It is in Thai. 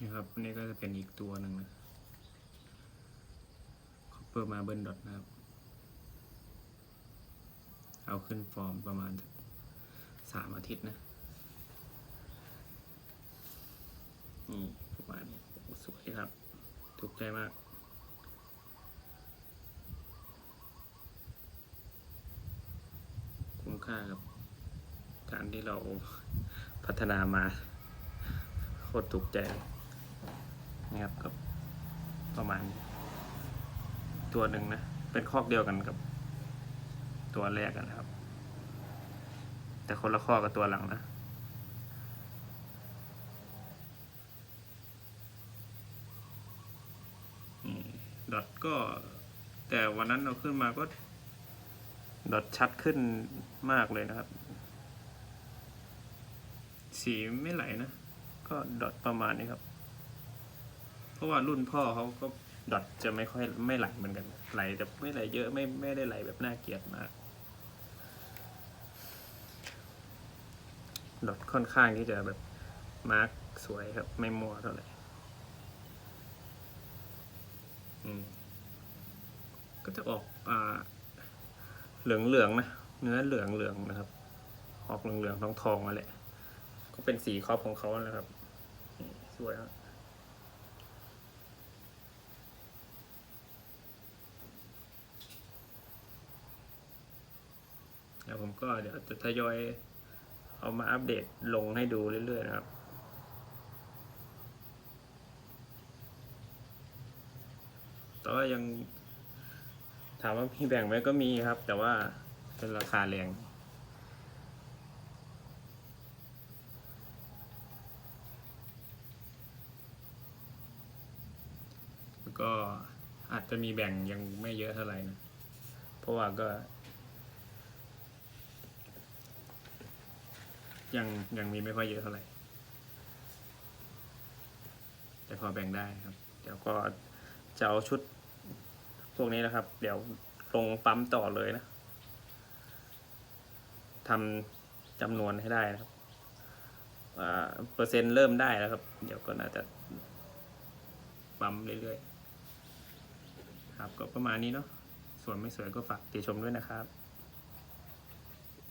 นี่ครับนี่ก็จะเป็นอีกตัวหนึ่งนะ Copper Marble Dot นะครับ เอาขึ้นฟอร์มประมาณสามอาทิตย์นะนี่ประมาณนี้สวยครับ ถูกใจมากคุ้มค่ากับการที่เราพัฒนามาโคตรถูกใจ นะครับกับประมาณ ตัวหนึ่งนะ เป็นคอกเดียวกันกับ ตัวแรกกันนะครับ แต่คนละข้อกกับตัวหลังนะดอทก็แต่วันนั้นเราขึ้นมาก็ ดอทชัดขึ้นมากเลยนะครับ สีไม่ไหลนะ ก็ดอทประมาณนี้ครับ เพราะว่ารุ่นพ่อเขาก็ดอทจะไม่ค่อยไม่ไหลเหมือนกัน ไหลแต่ไม่ไหลเยอะไม่ไม่ได้ไหลแบบน่าเกลียดมากดอทค่อนข้างที่จะแบบมาร์กสวยครับไม่มัวเท่าไหร่ก็จะออกอ่าเหลืองเหลืองนะเนื้อเหลืองเหลืองนะครับ ออกเหลืองเหลืองทองทองมาแหละก็เป็นสีครอบของเขานะครับ สวยครับ แล้วผมก็เดี๋ยวจะทยอยเอามาอัปเดตลงให้ดูเรื่อยๆนะครับ แต่ว่ายังถามว่ามีแบ่งไหมก็มีครับ แต่ว่าเป็นราคาแรงก็อาจจะมีแบ่งยังไม่เยอะเท่าไหร่นะ เพราะว่าก็ ยังยังมีไม่ค่อยเยอะเท่าไหร่ แต่พอแบ่งได้ครับ เดี๋ยวก็จะเอาชุดพวกนี้นะครับ เดี๋ยวลงปั๊มต่อเลยนะทำจำนวนให้ได้นะครับเปอร์เซ็นต์เริ่มได้แล้วครับ เดี๋ยวก็น่าจะปั๊มเรื่อยๆ ครับก็ประมาณนี้เนาะสวยไม่สวยก็ฝากติชมด้วยนะครับ